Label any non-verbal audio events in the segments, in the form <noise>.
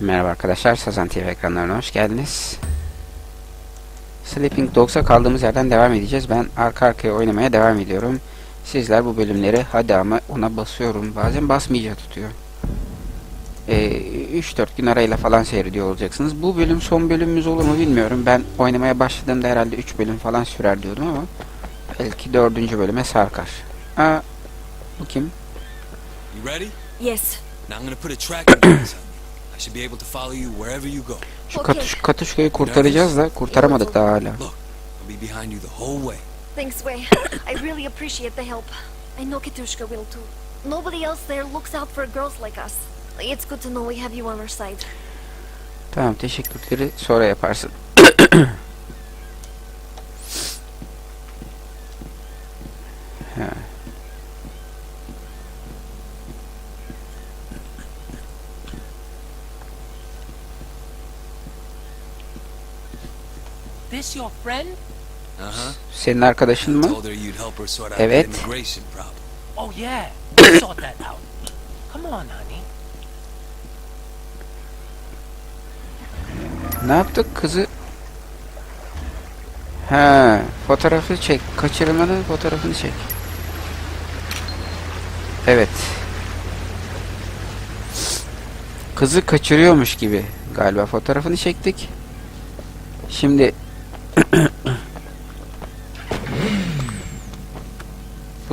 Merhaba arkadaşlar, Sazan TV ekranlarına hoş geldiniz. Sleeping Dogs'a kaldığımız yerden devam edeceğiz. Ben arka arkaya oynamaya devam ediyorum. Sizler bu bölümleri hadi ama ona basıyorum. Bazen basmayacak tutuyor. Ee, 3-4 gün arayla falan seyrediyor olacaksınız. Bu bölüm son bölümümüz olur mu bilmiyorum. Ben oynamaya başladığımda herhalde 3 bölüm falan sürer diyordum ama belki 4. bölüme sarkar. Aa, bu kim? You ready? Yes. Now I'm gonna put a you. <coughs> I should be able to follow you wherever you go. Şu katuş, katuşkayı kurtaracağız da kurtaramadık daha hala. Look, I'll be behind you the whole way. Thanks, Wei. <coughs> I really appreciate the help. I know Katushka will too. Nobody else there looks out for girls like us. It's good to know we have you on our side. Tamam teşekkürleri sonra yaparsın. <coughs> This your friend? Uh-huh. Senin arkadaşın mı? Evet. Oh yeah, <coughs> sort that out. Come on, honey. Ne yaptık kızı? Ha, fotoğrafı çek. Kaçırılmanın fotoğrafını çek. Evet. Kızı kaçırıyormuş gibi galiba fotoğrafını çektik. Şimdi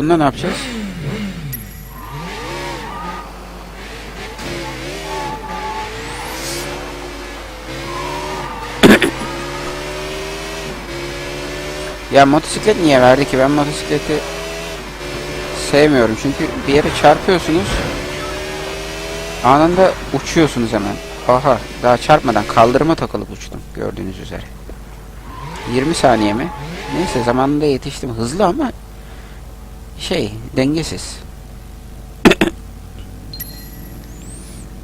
Bununla ne yapacağız? <coughs> Ya motosiklet niye verdi ki? Ben motosikleti sevmiyorum. Çünkü bir yere çarpıyorsunuz. Anında uçuyorsunuz hemen. Aha daha çarpmadan kaldırıma takılıp uçtum gördüğünüz üzere. 20 saniye mi? Neyse zamanında yetiştim. Hızlı ama şey dengesiz. <coughs>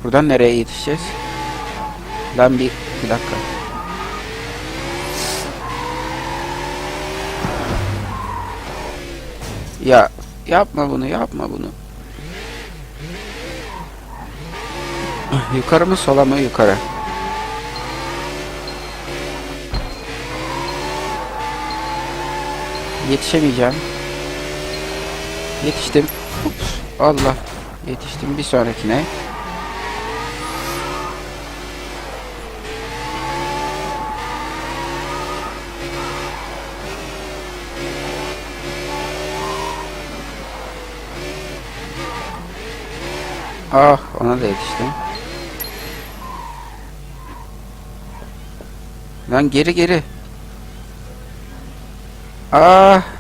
Buradan nereye yetişeceğiz? Lan bir, bir dakika. Ya yapma bunu yapma bunu. Yukarı mı sola mı yukarı? Yetişemeyeceğim. Yetiştim. Ups, Allah. Yetiştim bir sonrakine. Ah ona da yetiştim. Lan geri geri. Ah.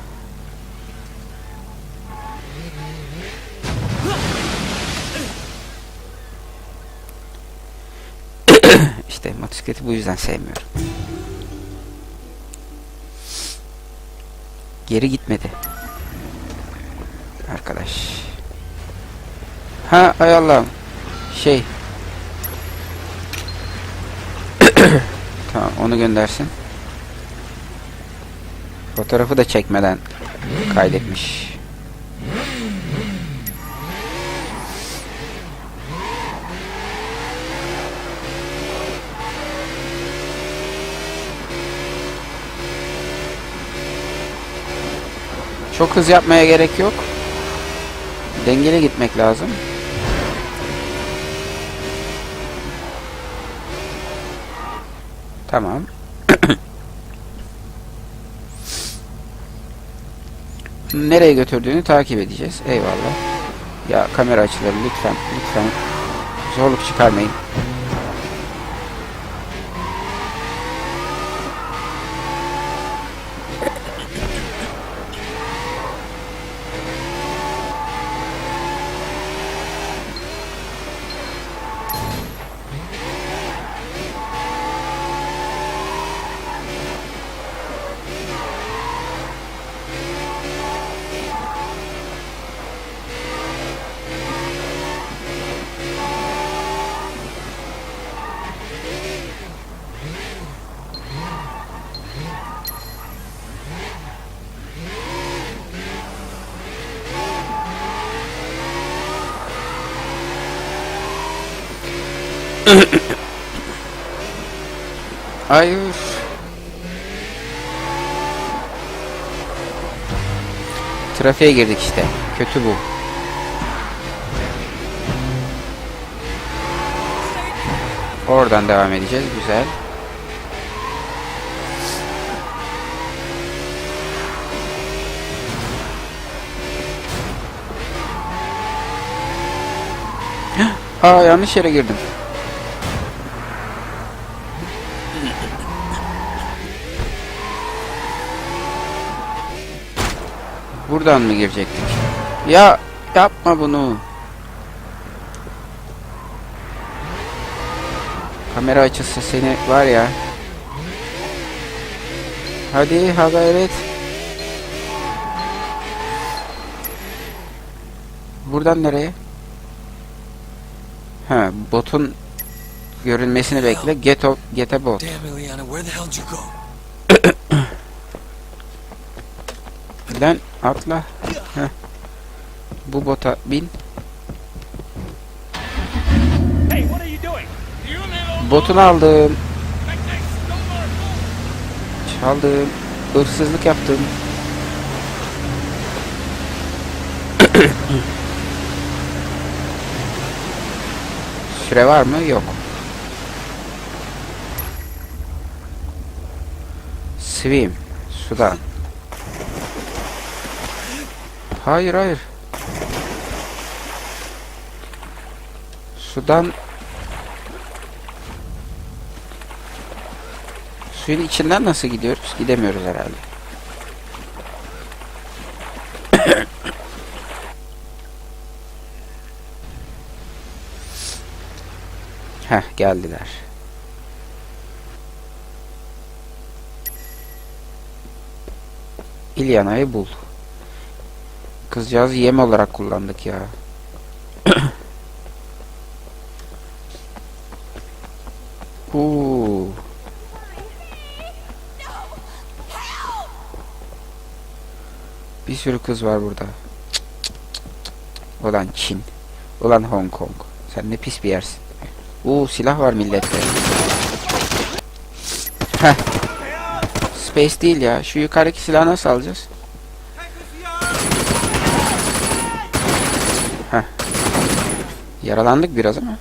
Yüzden sevmiyorum. Geri gitmedi. Arkadaş. Ha ay Allah'ım. Şey. <coughs> tamam onu göndersin. Fotoğrafı da çekmeden kaydetmiş. Çok hız yapmaya gerek yok. Dengeli gitmek lazım. Tamam. <coughs> Nereye götürdüğünü takip edeceğiz. Eyvallah. Ya kamera açıları lütfen lütfen zorluk çıkarmayın. Ay. Trafiğe girdik işte. Kötü bu. Oradan devam edeceğiz. Güzel. <gasps> Aa yanlış yere girdim. Buradan mı girecektik? Ya yapma bunu. Kamera açısı seni var ya. Hadi ha gayret. Buradan nereye? Ha botun görünmesini bekle. Get o get a bot. Damn, Ileana, where the hell did you go? Lan atla. Heh. Bu bota bin. Botunu aldım. Çaldım. Hırsızlık yaptım. <coughs> Süre var mı? Yok. Swim. Sudan. Hayır hayır. Sudan Suyun içinden nasıl gidiyoruz? Gidemiyoruz herhalde. <coughs> Heh geldiler. İlyana'yı bul. Kızcağızı yem olarak kullandık ya. <coughs> Uuu. Bir sürü kız var burada. Cık, cık, cık, cık. Ulan Çin. Ulan Hong Kong. Sen ne pis bir yersin. Uuu silah var millette. Heh. Space değil ya. Şu yukarıdaki silahı nasıl alacağız? Yaralandık biraz ama.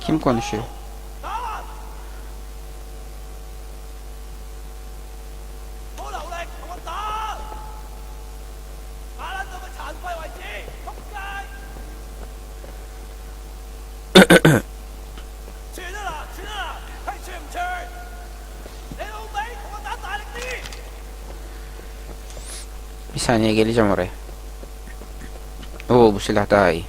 Kim konuşuyor? Saniye geleceğim oraya. Oo bu silah daha iyi.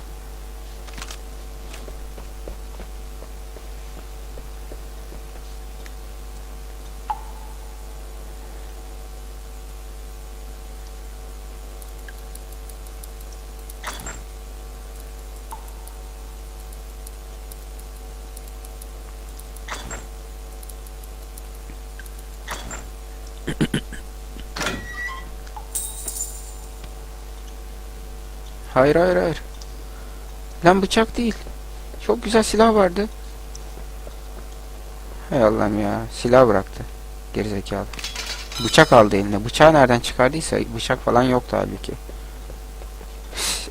Hayır hayır hayır. Lan bıçak değil. Çok güzel silah vardı. Hay Allah'ım ya. Silah bıraktı. Gerizekalı. Bıçak aldı eline. Bıçağı nereden çıkardıysa bıçak falan yoktu halbuki.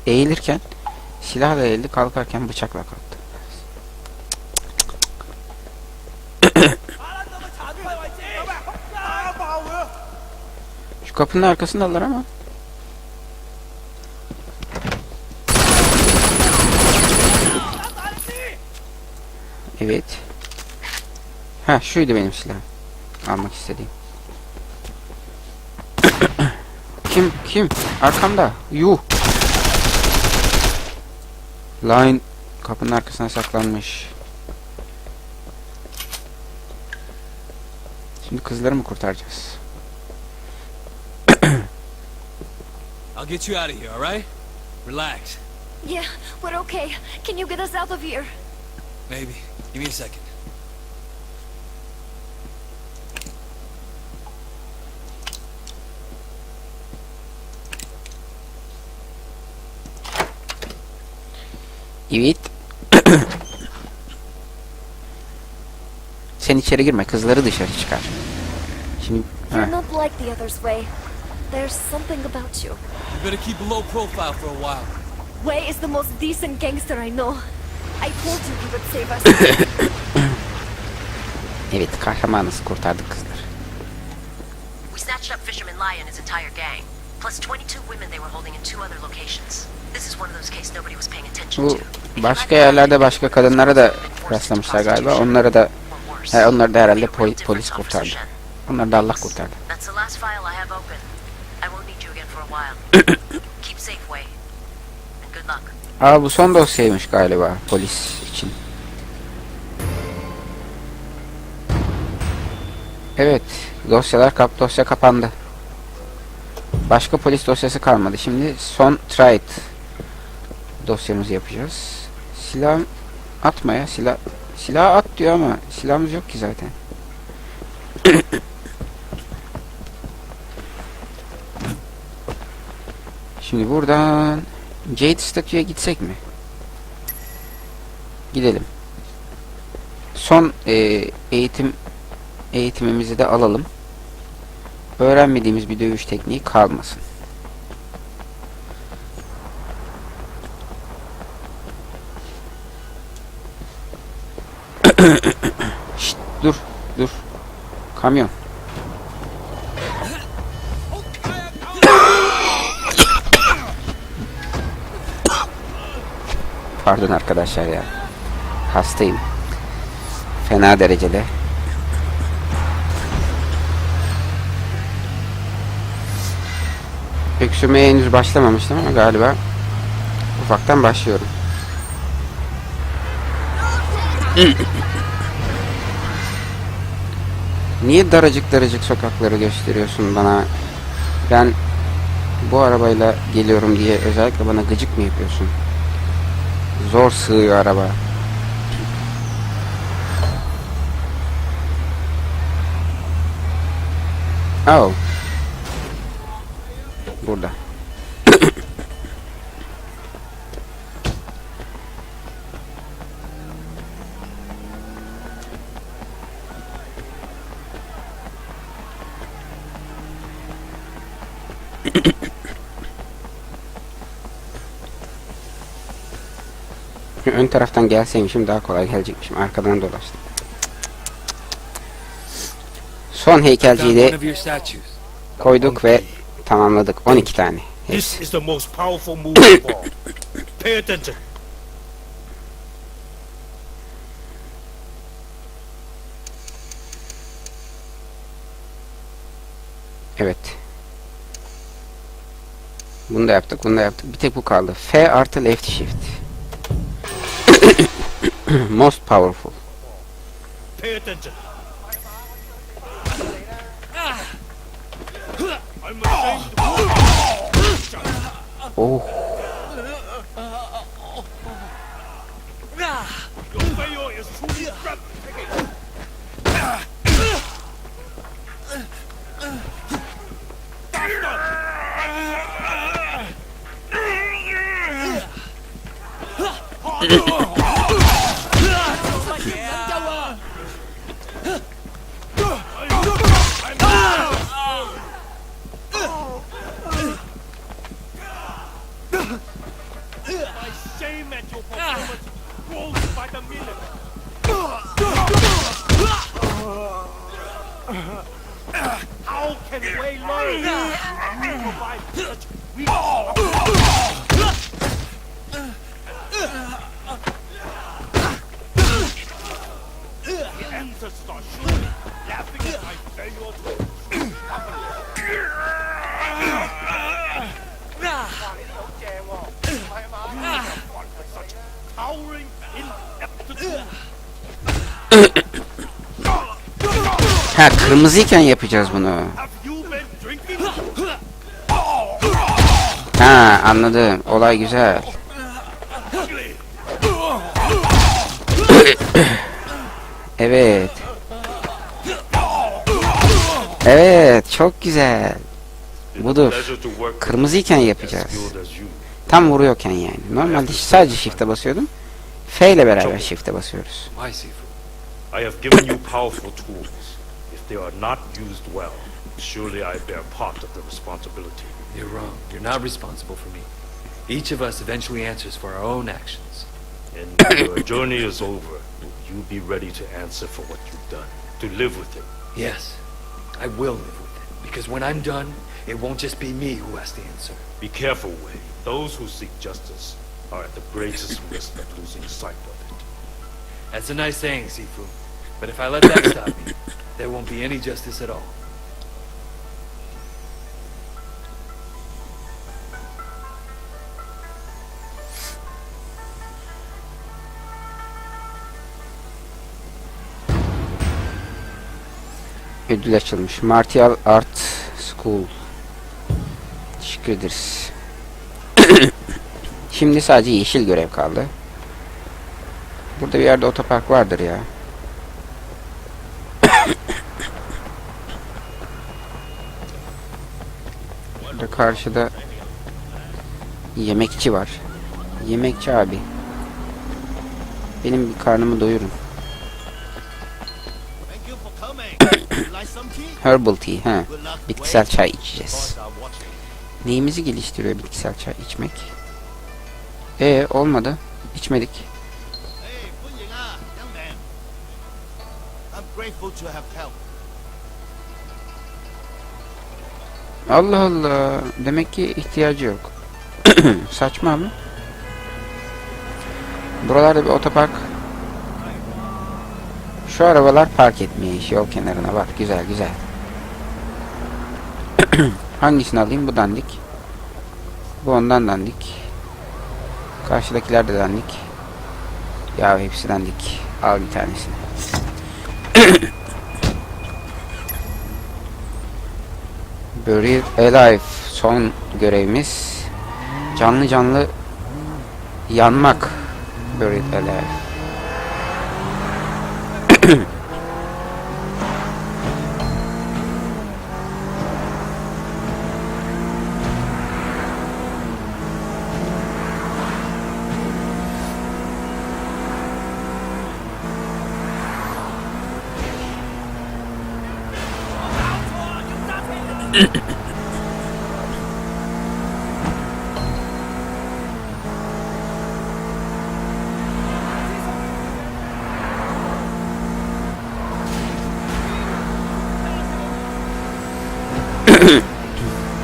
Eğilirken silahla eğildi kalkarken bıçakla kalktı. Şu kapının arkasındalar ama. Evet. Ha şuydu benim silahım. Almak istediğim. <coughs> kim kim? Arkamda. Yuh. Line kapının arkasına saklanmış. Şimdi kızları mı kurtaracağız? <coughs> I'll get you out of here, all right? Relax. Yeah, we're okay. Can you get us out of here? Maybe. Give me a second. Evet. <coughs> Sen içeri girme. Kızları dışarı çıkar. Şimdi You're not like the others, Way. There's something about you. You better keep a low profile for a while. Way is the most decent gangster I know. I told you he would save us. <coughs> evet kahramanız kurtardık kızları. We snatched up Fisherman Lie and his entire gang, plus 22 women they were holding in two other locations. This is one of those cases nobody was paying attention Bu başka yerlerde başka kadınlara da rastlamışlar galiba. Onları da he, onları da herhalde poli- polis kurtardı. Onları da Allah kurtardı. <coughs> Aa bu son dosyaymış galiba polis için. Evet, dosyalar kap dosya kapandı. Başka polis dosyası kalmadı. Şimdi son tried dosyamızı yapacağız. Silah atmaya silah silah at diyor ama silahımız yok ki zaten. <coughs> Şimdi buradan Jade statüye gitsek mi? Gidelim. Son e, eğitim eğitimimizi de alalım. Öğrenmediğimiz bir dövüş tekniği kalmasın. <coughs> Şşt, dur, dur. Kamyon. <coughs> Pardon arkadaşlar ya. Hastayım. Fena derecede. Öksürmeye henüz başlamamıştım ama galiba ufaktan başlıyorum. Niye daracık daracık sokakları gösteriyorsun bana? Ben bu arabayla geliyorum diye özellikle bana gıcık mı yapıyorsun? Zor sığıyor araba. Oh. Burada. Ön taraftan gelseymişim daha kolay gelecekmişim. Arkadan dolaştım. Son heykelciyi de koyduk ve tamamladık. 12 tane. This is the most powerful move of all. <coughs> Pay attention. Evet. Bunu da yaptık, bunu da yaptık. Bir tek bu kaldı. F artı left shift. <coughs> Most powerful. Pay attention. I'm <laughs> towering ineptitude. Ha kırmızıyken yapacağız bunu. Ha anladım. Olay güzel. evet. Evet çok güzel. Budur. Kırmızıyken yapacağız. Tam vuruyorken yani. Normalde sadece shift'e basıyordum. F ile beraber shift'e basıyoruz. I have given you powerful tools. If they are not used well, surely I bear part of the responsibility. You're wrong. You're not responsible for me. Each of us eventually answers for our own actions. And when your <coughs> journey is over, will you be ready to answer for what you've done? To live with it? Yes, I will live with it. Because when I'm done, it won't just be me who has to answer. Be careful, Wei. Those who seek justice are at the greatest <laughs> risk of losing sight of it. That's a nice saying, Sifu. But if I let that stop me, there won't be any justice at all. Ödül açılmış. Martial Art School. Teşekkür ederiz. <coughs> Şimdi sadece yeşil görev kaldı. Burada bir yerde otopark vardır ya. <coughs> Burada karşıda yemekçi var. Yemekçi abi. Benim karnımı doyurun. Herbal tea, ha. Bitkisel çay içeceğiz. Neyimizi geliştiriyor bitkisel çay içmek? E olmadı. İçmedik. Allah Allah. Demek ki ihtiyacı yok. <clears throat> Saçma mı? Buralarda bir otopark. Şu arabalar park etmiş yol kenarına. Bak güzel güzel. <clears throat> Hangisini alayım? Bu dandik. Bu ondan dandik. Karşıdakiler de dandik. Ya hepsi dandik. Al bir tanesini. <clears throat> Buried Alive son görevimiz canlı canlı yanmak Buried Alive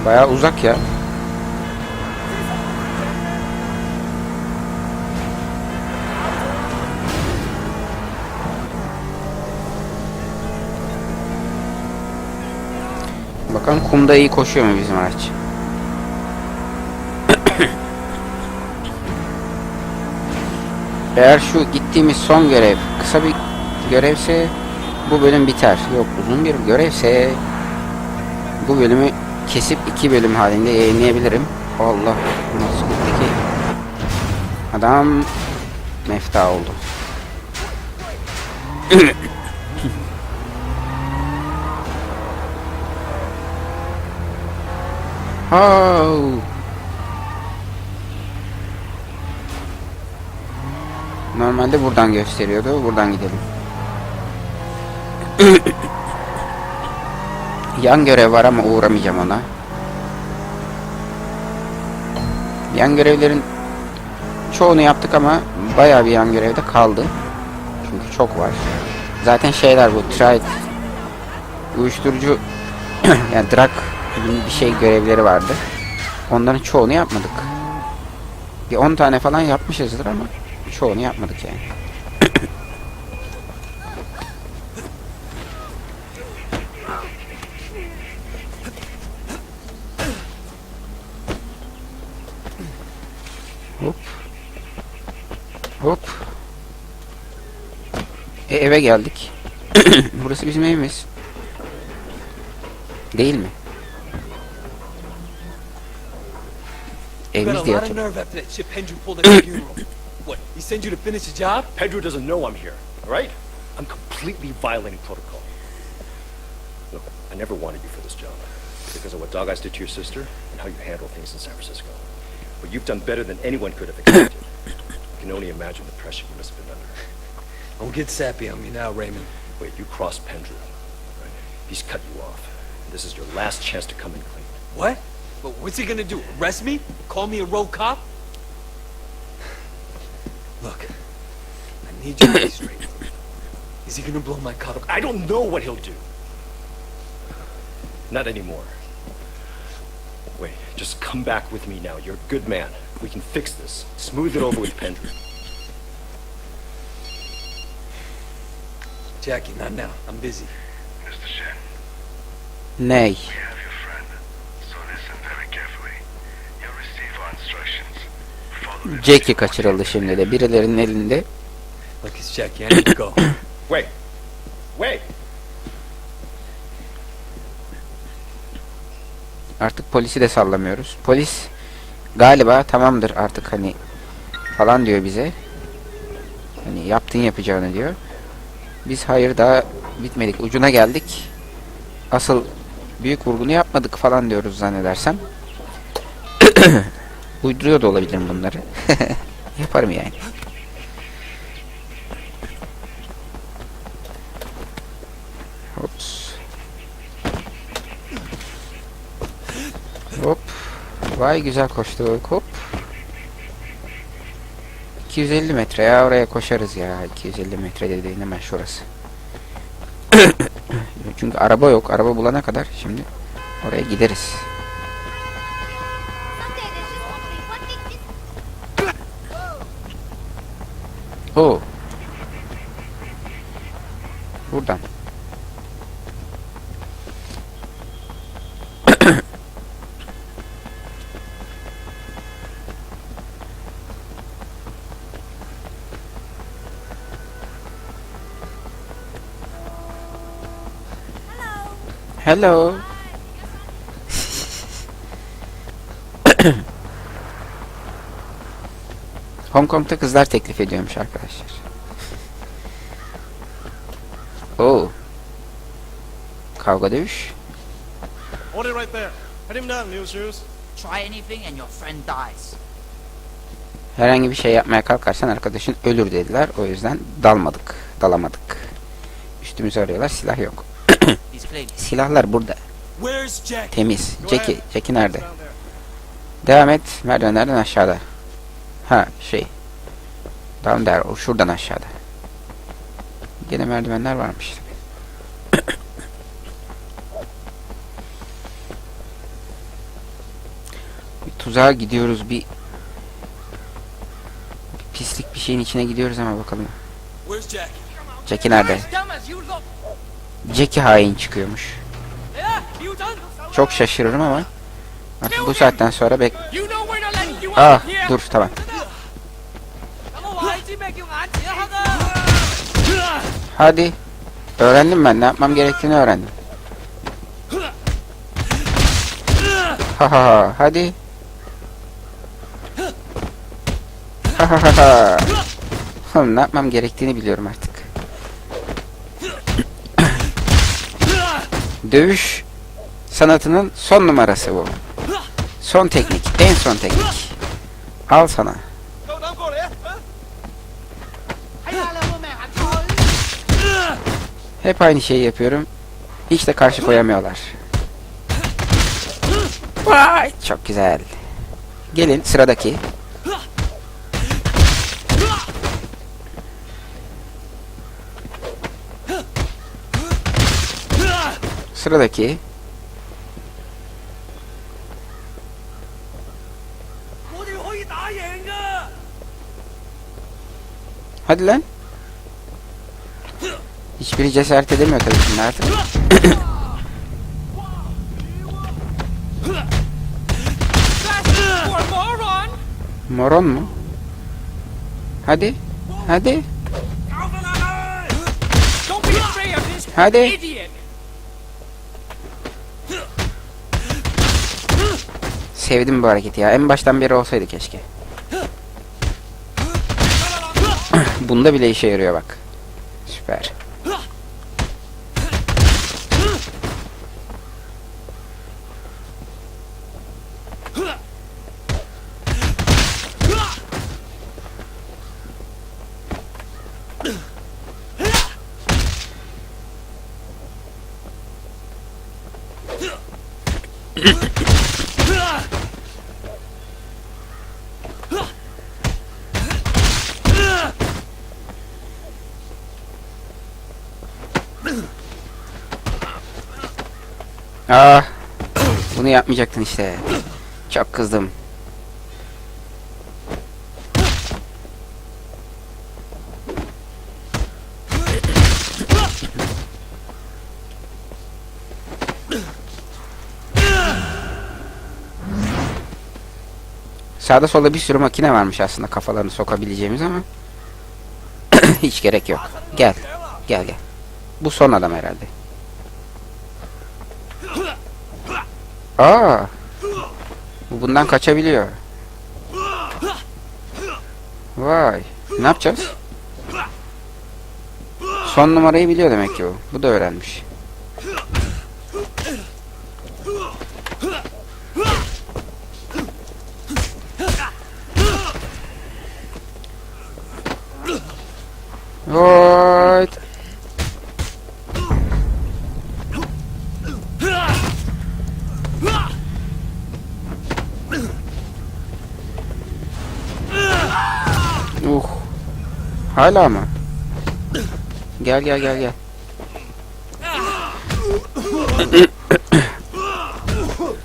Baya uzak ya. Bakalım kumda iyi koşuyor mu bizim araç? <coughs> Eğer şu gittiğimiz son görev kısa bir görevse bu bölüm biter. Yok uzun bir görevse bu bölümü kesip iki bölüm halinde yayınlayabilirim. Allah nasıl peki adam mefta oldu. <laughs> Oh. Normalde buradan gösteriyordu. Buradan gidelim. <laughs> Yan görev var ama uğramayacağım ona. Yan görevlerin çoğunu yaptık ama bayağı bir yan görevde kaldı. Çünkü çok var. Zaten şeyler bu trade uyuşturucu <clears throat> yani drug bir şey görevleri vardı. Onların çoğunu yapmadık. Bir 10 tane falan yapmışızdır ama çoğunu yapmadık yani. Hop. E, eve geldik. <coughs> Burası bizim evimiz. Değil mi? Evimiz diye hatırlıyorum. nerve after that shit Pendrew pulled at your funeral. <coughs> What, he sent you to finish the job? Pedro doesn't know I'm here, all right? I'm completely violating protocol. Look, I never wanted you for this job because of what Dog Eyes did to your sister and how you handle things in San Francisco. But you've done better than anyone could have expected. I can only imagine the pressure you must have been under. <laughs> Don't get sappy on me now, Raymond. Wait, you crossed Pendrew, right? He's cut you off. This is your last chance to come in clean. What? But what's he gonna do? Arrest me? Call me a rogue cop? <sighs> Look, I need you to be straight. Is he gonna blow my cover? I don't know what he'll do. Not anymore. Wait, just come back with me now. You're a good man. We can fix this. Smooth it over with Pendrew. Jackie, not now. I'm busy. Mr. Shen, Ney? we have your friend. So listen very carefully. You'll receive our instructions. Follow them. Jackie kaçırıldı şimdi de. Birilerinin elinde. Look, it's Jackie. I need to go. <coughs> Wait. Wait. Artık polisi de sallamıyoruz. Polis galiba tamamdır artık hani falan diyor bize. Hani yaptın yapacağını diyor. Biz hayır daha bitmedik. Ucuna geldik. Asıl büyük vurgunu yapmadık falan diyoruz zannedersem. <coughs> Uyduruyor da olabilirim bunları. <laughs> Yaparım yani. Hops. Hop. Vay güzel koştuk. Hop. 250 metre ya oraya koşarız ya. 250 metre dediğin hemen şurası. <coughs> Çünkü araba yok. Araba bulana kadar şimdi oraya gideriz. Hello. <coughs> Hong Kong'da kızlar teklif ediyormuş arkadaşlar. Oo. Kavga dövüş. İt right there. Put him down, Shoes. Try anything and your friend dies. Herhangi bir şey yapmaya kalkarsan arkadaşın ölür dediler. O yüzden dalmadık. Dalamadık. Üstümüzü arıyorlar. Silah yok. Silahlar burada. Temiz. Jackie. Jackie nerede? Devam et. Merdivenlerden aşağıda. Ha şey. Down there. O şuradan aşağıda. Gene merdivenler varmış. bir tuzağa gidiyoruz. Bir, bir pislik bir şeyin içine gidiyoruz ama bakalım. Jackie nerede? Jackie hain çıkıyormuş. Çok şaşırırım ama artık bu saatten sonra bek... Ah dur tamam. Hadi. Öğrendim ben ne yapmam gerektiğini öğrendim. Ha ha ha hadi. Ha ha ha ha. Ne yapmam gerektiğini biliyorum artık. Dövüş sanatının son numarası bu. Son teknik, en son teknik. Al sana. Hep aynı şeyi yapıyorum. Hiç de karşı koyamıyorlar. Vay, çok güzel. Gelin sıradaki. Sıradaki. Hadi lan. Hiçbiri cesaret edemiyor tabii şimdi artık. <coughs> Moron mu? Hadi. Hadi. Hadi. Sevdim bu hareketi ya. En baştan beri olsaydı keşke. <clears throat> Bunda bile işe yarıyor bak. Süper. Ah. Bunu yapmayacaktın işte. Çok kızdım. Sağda solda bir sürü makine varmış aslında kafalarını sokabileceğimiz ama <clears throat> hiç gerek yok. Gel. Gel gel. Bu son adam herhalde. Aa. Bu bundan kaçabiliyor. Vay. Ne yapacağız? Son numarayı biliyor demek ki o. Bu da öğrenmiş. What? Hala mı? Gel gel gel gel.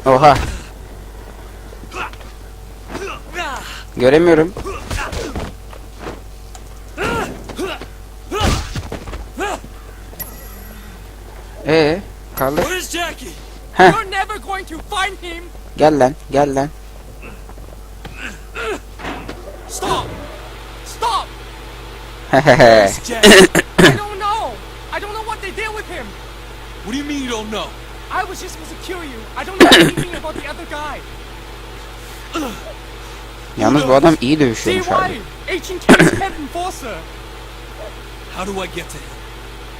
Oha. Göremiyorum. Ee, kaldı. Heh. You're never going to find him. Gel lan, gel lan. I don't know. I don't know what they did with him. What do you mean you don't know? I was just supposed to kill you. I don't know anything about the other guy. <coughs> Yalnız bu adam iyi dövüşüyormuş abi. Ryan, Agent K's head enforcer. How do I get to him?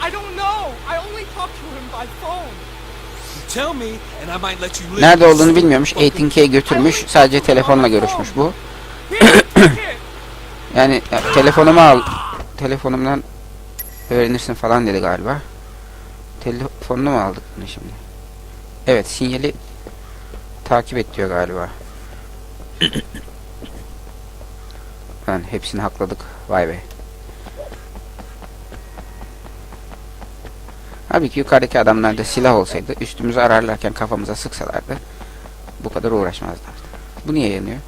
I don't know. I only talked to him by phone. Tell me and I might let you live. Nerede olduğunu bilmiyormuş. 18K'ye götürmüş. Sadece telefonla görüşmüş bu. <coughs> Yani ya, telefonumu al. Telefonumdan öğrenirsin falan dedi galiba. Telefonunu mu aldık bunu şimdi? Evet sinyali takip et diyor galiba. <coughs> Lan hepsini hakladık. Vay be. Halbuki yukarıdaki adamlarda silah olsaydı üstümüzü ararlarken kafamıza sıksalardı bu kadar uğraşmazlardı. Bu niye yanıyor?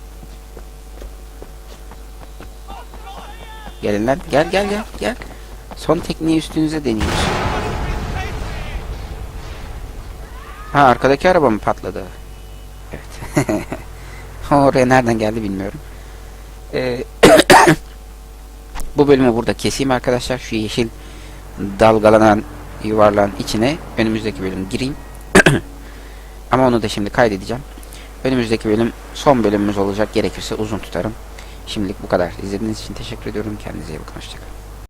Gelin lan. Gel gel gel gel. Son tekniği üstünüze deniyoruz. Ha arkadaki araba mı patladı? Evet. <laughs> Oraya nereden geldi bilmiyorum. Ee, <coughs> bu bölümü burada keseyim arkadaşlar. Şu yeşil dalgalanan yuvarlağın içine önümüzdeki bölüm gireyim. <coughs> Ama onu da şimdi kaydedeceğim. Önümüzdeki bölüm son bölümümüz olacak. Gerekirse uzun tutarım. Şimdilik bu kadar. İzlediğiniz için teşekkür ediyorum. Kendinize iyi bakın. Hoşçakalın.